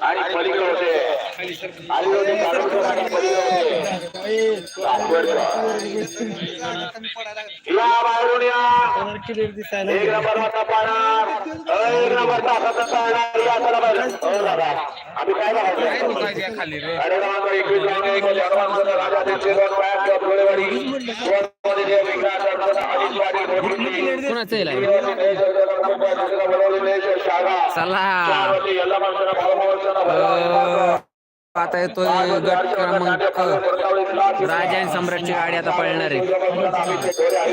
आणि पलीकडे होते या बाहेरून या. एक नंबर वरचा पाहणार एक नंबरचा हातात पाहणार या चला बाहेर. हो दादा. आम्ही काय बघायचं? अरे क्रमांक एकवीस राजा त्यांचे कुणाचं चला. आता येतोय गट क्रमांक राजा आणि सम्राटची गाडी आता पळणार आहे.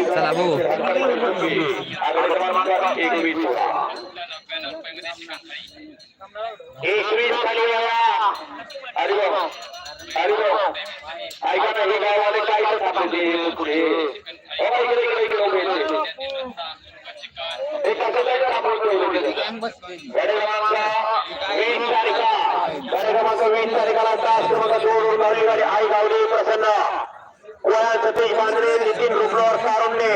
चला बघू. ऐका ना हे काय पुढे? सव्वीस क्रमांक तारीखाला तास क्रमांक दोन गावली गाडी आई गावली प्रसन्न. कोळा सतीश मांजरे नितीन रुपनवर सारुंडे.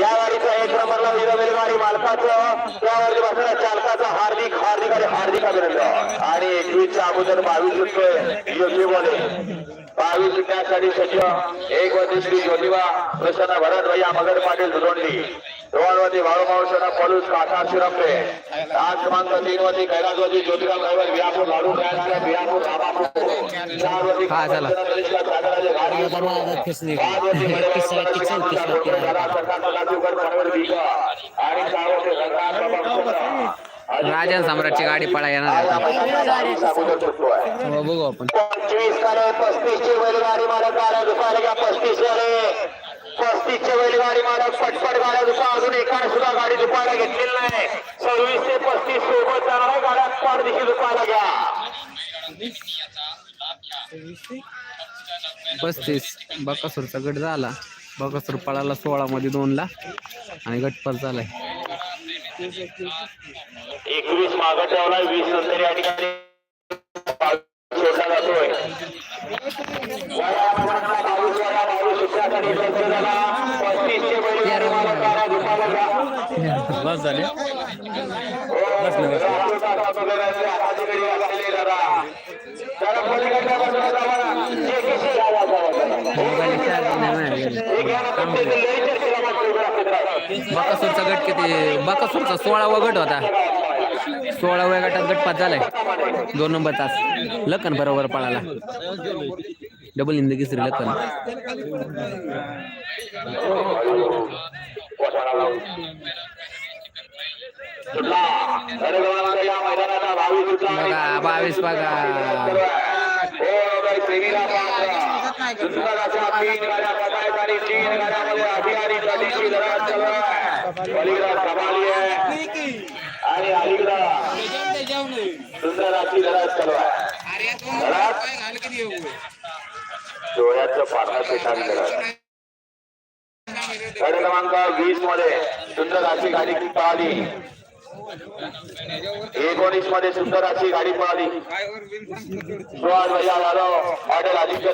या गाडीचा एक नंबरला विरवेल गाडी मालकाचं. त्यावरती बसणाऱ्या चालकाचं हार्दिक हार्दिक आणि हार्दिक अभिनंदन. आणि एकवीसच्या अगोदर बावीस रुपये योग्य बोले बावीस विकण्यासाठी सचिव एक वर्ष श्री ज्योतिबा प्रसन्न भरत भैया मगर पाटील धुरोंडी दोनवरती भाऊभाऊ शरा पलूस काठा शिरंबे आज क्रमांक तीन वरती कैलासवरती ज्योतिराम ड्रायव्हर बिहापूर लाडू रामापूर चार वरती हा, चला. त्यागराजे गाडी पाच वरती आणि सहा वरती रंगाचा राजा आणि सम्राटची गाडी पळा येणार हो, बघू आपण कडे पस्तीस ची बैलगाडी घ्या पस्तीस चे बैलगाडी मालक पटपट गाड्या दुपा अजून एका सुद्धा गाडी दुपायला घेतलेली नाही. सव्वीस ते पस्तीस सोबत जाणार गाड्या पाठदिशी दुपायला घ्या पस्तीस. बकासूरचा गट झाला. बकासूर पळाला सोळा मध्ये दोन ला आणि गटपास झालाय. एकवीस मागं ठेवलाय वीस नंतर या ठिकाणी सोडला जातोय पस्तीसचे बैलगाडी मालक गाड्या दुपायला घ्या बस झाले बकासूरचा गट किती बकासूरचा सोळावा गट होता. सोळाव्या गटात गटपात झालाय. दोन नंबर तास. लखन बरोबर पळाला. डबल हिंदी किसरी लखन. बघा बावीस बघा आणि अलीकडं सुंदराची लढत चालू आहे डोळ्याचं पारणं पेटावी लढत गाडी क्रमांक वीसमध्ये सुंदर अशी गाडी आली एकोणीसमध्ये सुंदर अशी गाडी पळाली. सुहास भैया यादव आदित्य